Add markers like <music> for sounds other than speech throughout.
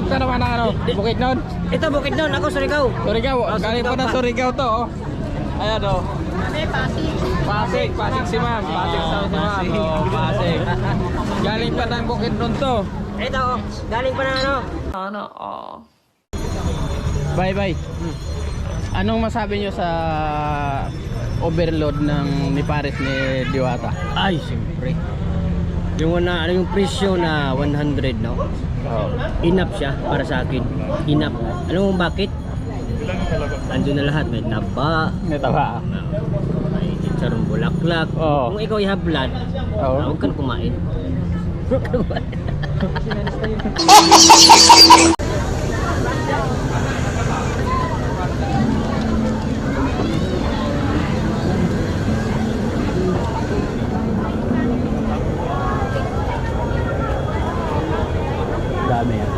galing pa naman ng ano, Bukidnon. Ito, bukid nun. Ako, Surigao. Surigao, Oh, galing pa ng. Surigao to, oh. Ayan, oh. Pasig, Pasig si ma'am. Pasig sa si ma'am. Oh, Pasig. <laughs> Galing pa ng Bukidnon to. Ito, oh. Galing pa na ano. Ano, oh. Bye, bye. Anong masabi nyo sa overload ng ni Paris ni Diwata? Ay, siyempre. Yung na, ano yung presyo na 100, no? Oh. Enough siya para sa akin. Enough. Alam mo bakit? Andun na lahat. May taba, Natawa. may chicharong bulaklak. Oo. Kung ikaw ihablad, Oo. huwag kang kumain. <laughs> Huwag kang kumain. <laughs> Dami yan.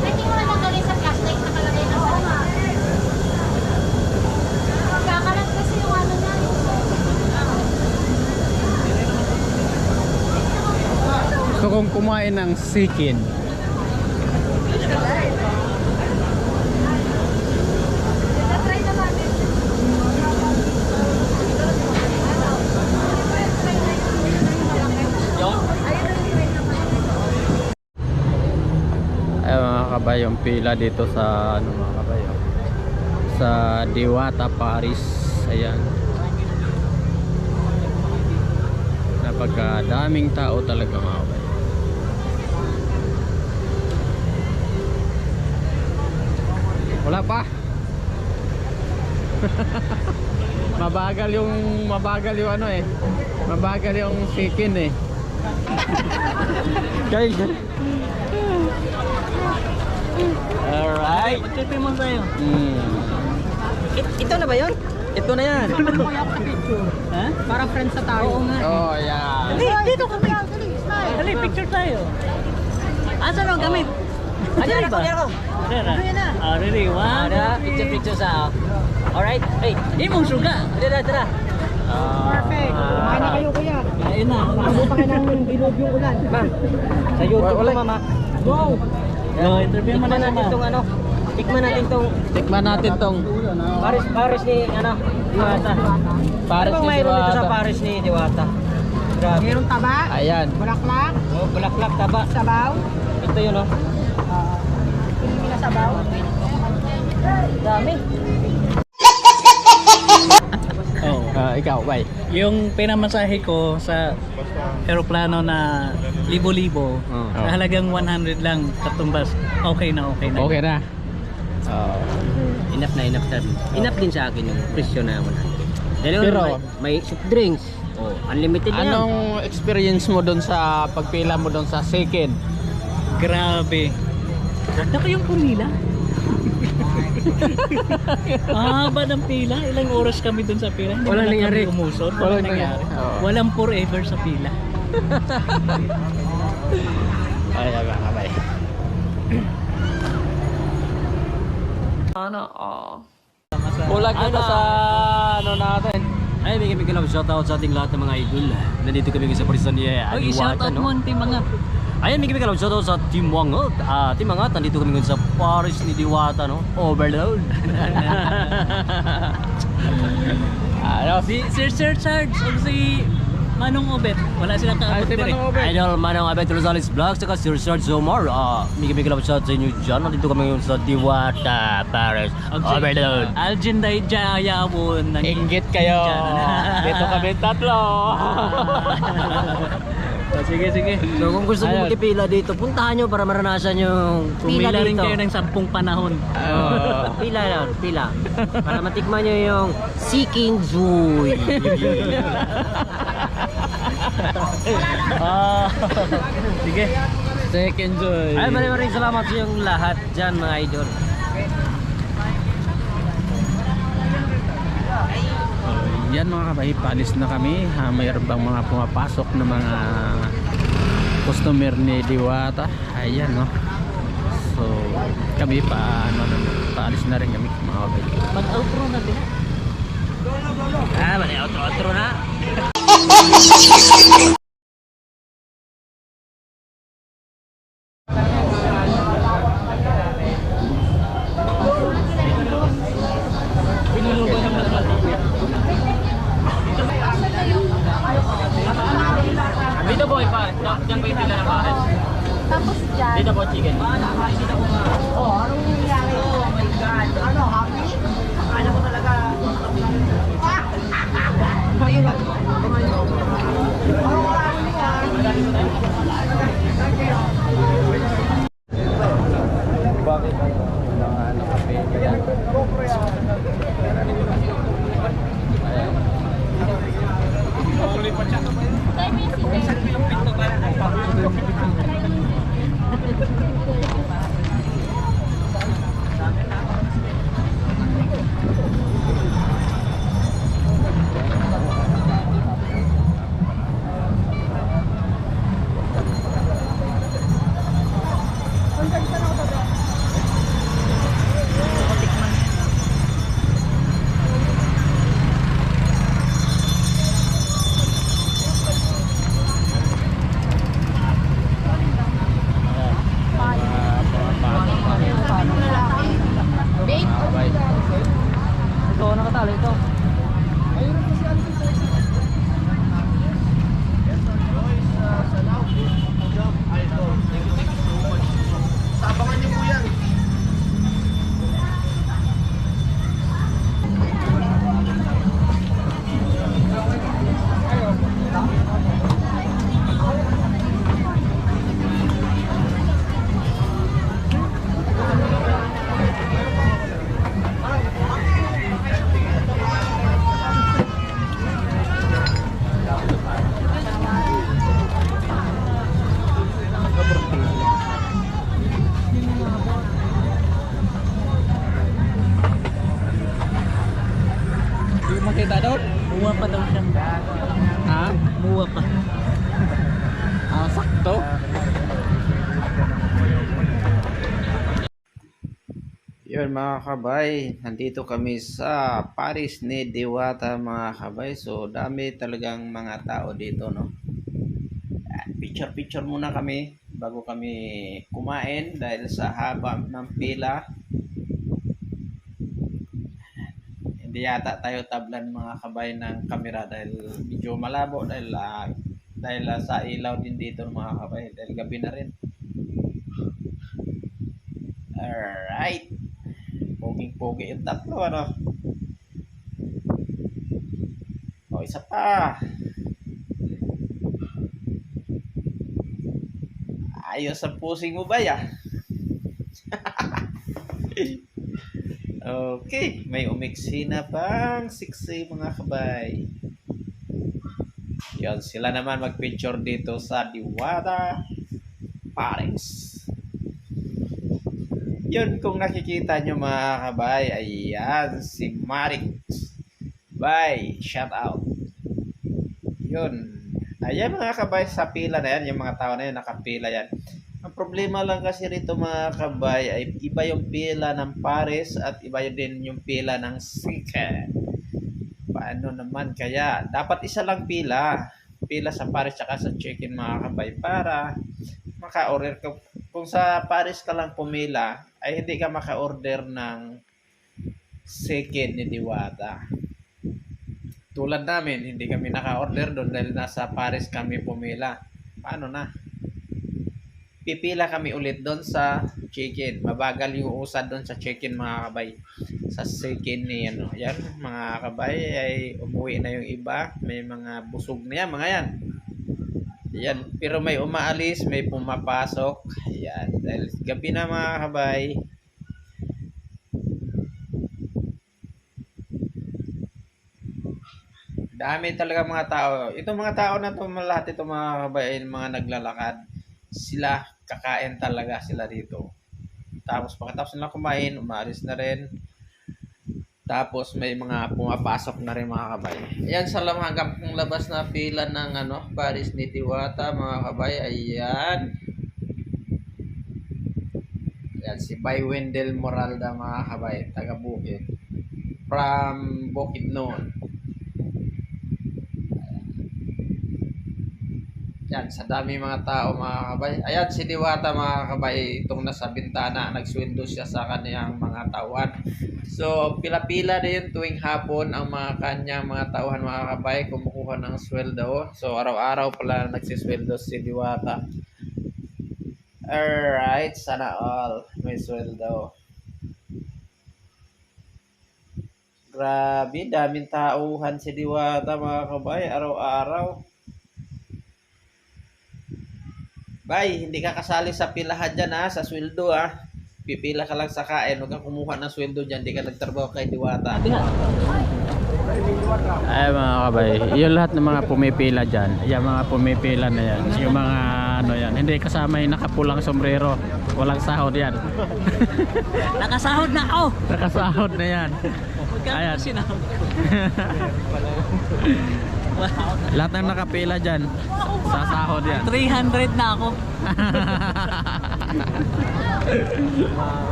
Hindi mo naman galing sa plastic nakalagay na sa Kakalat kasi yung ano na yung Gusto kong kumain ng sikin. Ay mga kabayong pila dito sa ano mga kabayo? Sa Diwata Paris. Ayan. Napagkadaming tao talaga mga kabayo wala pa <laughs> mabagal yung mabagal yung ano eh mabagal yung sikin eh <laughs> guys Alright. Magtripin mo tayo. Hmm. ito na ba yun? Ito na yan. Ha? Para friends sa tayo. Oo nga. Oh, yeah. dito kami. Dali, picture tayo. Asa na ang gamit? Ano ba? Ano na? Ah, really? One, picture, picture sa... Alright. Hey, imong suga. Tara, tara. Perfect. Kumain na kayo kuya. Ayun na. Abutan ka ng bilog yung ulan. Ma'am, sa YouTube to, mama. Go! No, interview mo na natin tong ano. Tikman natin tong Tikman natin tong Paris Paris ni ano, Diwata. Paris ano ni mayroon dito sa Diwata. Paris ni Diwata? Grabe. Merong taba, Ayan. bulaklak, Oh, bulaklak taba. sabaw. Ito yun oh. Uh, Hindi na sabaw. Dami. Oh, Ah, ikaw, bye. yung pinamasahe ko sa eroplano na libo-libo, Oh. sa halagang 100 lang katumbas, okay na okay na. Okay na. Oh. Enough na enough sabi. Enough din sa akin yung presyo na 100. Dahil Pero- may, may soft drinks. Oh, unlimited na yan. Anong experience mo doon sa pagpila mo doon sa second? Grabe. Ganda kayong pumila. ah, ba ng pila? Ilang oras kami dun sa pila? Hindi Walang lang nangyari. Kami umusot. Walang Walang nangyari. Oo. Walang forever sa pila. <laughs> Ay, ay, ay, bye. Ano, oh. Kulag na to sa ano natin. Ay, bigyan bigyan lang shoutout sa ating lahat ng mga idol. Nandito kami sa Parisan ni Oy, shoutout mo ang mga Ayan, bigyan lang shoutout sa Team Wangot. Ah, Team Wangot, nandito kami sa Paris ni Diwata, no? Overload. <laughs> Ano? Si Sir Sir Charge o si Manong Obet. Wala silang kaabot. Manong Obet. Idol, Manong Abet Rosales Vlogs, saka Sir Serge Zomar. Bigyan bigyan lang shoutout sa inyo dyan. Nandito kami ngayon sa Diwata, Paris. Overload. Algin Day Jayabon. Inggit kayo. <laughs> Dito kami tatlo. <laughs> Oh, sige, sige. So kung gusto Ayun. niyo magpila dito, puntahan nyo para maranasan yung pila Pumila rin dito. kayo ng sampung panahon. Oh. <laughs> Pila lang, pila. Para matikman nyo yung Seeking Joy. <laughs> Ah, sige. Second joy. Ay, maraming maraming salamat sa yung lahat dyan mga idol. Yan mga kabahi, palis na kami. Ha, mayroon bang mga pumapasok na mga customer ni Diwata? Ayan, no. So, kami pa, ano, paalis na rin kami mga kabahi. Mag-outro na din. Ah, mali, outro-outro na. <laughs> boy pa. Diyan pa yung pila ng bahay. Tapos dyan. Dito po chicken. Oh, anong nangyari? Oh my God. Ano, happy? Yun mga kabay, nandito kami sa Paris ni Diwata mga kabay. So dami talagang mga tao dito no. Ah, Picture picture muna kami bago kami kumain dahil sa haba ng pila. Hindi yata tayo tablan mga kabay ng kamera dahil medyo malabo dahil ah, dahil ah, sa ilaw din dito mga kabay dahil gabi na rin. Alright. Poging-pogi yung tatlo, ano? O, isa pa. Ayos ang pusing mo ba, ya? <laughs> okay, may umiksi na pang siksi mga kabay. Yan, sila naman mag-picture dito sa Diwata Paris. Yun, kung nakikita nyo mga kabay, ayan, si Marix. Bye, shout out. Yun. Ayan mga kabay, sa pila na yan, yung mga tao na yan, nakapila yan. Ang problema lang kasi rito mga kabay, ay iba yung pila ng Paris at iba yun din yung pila ng Sika. Paano naman kaya? Dapat isa lang pila. Pila sa Paris tsaka sa chicken mga kabay para maka-order ka. Kung sa Paris ka lang pumila, ay hindi ka maka-order ng second ni Diwata. Tulad namin, hindi kami naka-order doon dahil nasa Paris kami pumila. Paano na? Pipila kami ulit doon sa chicken. Mabagal yung usad doon sa chicken mga kabay. Sa second ni ano. Yan mga kabay ay umuwi na yung iba. May mga busog na yan mga yan. Yan. Pero may umaalis, may pumapasok. Yan. Dahil gabi na mga kabay. Dami talaga mga tao. Itong mga tao na to, lahat itong mga kabayan, mga naglalakad, sila, kakain talaga sila dito. Tapos pagkatapos nila kumain, umalis na rin. Tapos may mga pumapasok na rin mga kabay. Ayan sa hanggang pong labas na pila ng ano, Paris ni Tiwata mga kabay. Ayan. Ayan si Bay Wendell Moralda mga kabay, taga Bukid. From Bukid noon. Yan, sa dami mga tao mga kabay. Ayan, si Diwata mga kabay, itong nasa bintana, nagsweldo siya sa kaniyang mga tauhan. So, pila-pila na yun tuwing hapon ang mga kanyang mga tauhan mga kabay, kumukuha ng sweldo. So, araw-araw pala nagsisweldo si Diwata. Alright, sana all may sweldo. Grabe, daming tauhan si Diwata mga kabay, araw-araw. Bay, hindi ka kasali sa pilahan dyan ha, sa sweldo ha. Pipila ka lang sa kain, huwag kang kumuha ng sweldo dyan, hindi ka nagtrabaho kay Diwata. Ay mga kabay, yung lahat ng mga pumipila dyan, yung mga pumipila na yan, yung mga ano yan, hindi kasama yung nakapulang sombrero, walang sahod yan. <laughs> Nakasahod na ako. Nakasahod na yan. Magkano na? <laughs> <laughs> Lahat ng nakapila dyan, sasahod yan. 300 na ako. <laughs>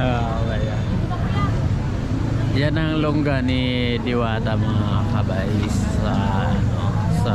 Ah, oh, yan. yan ang longga ni Diwata mga kabais sa ano, sa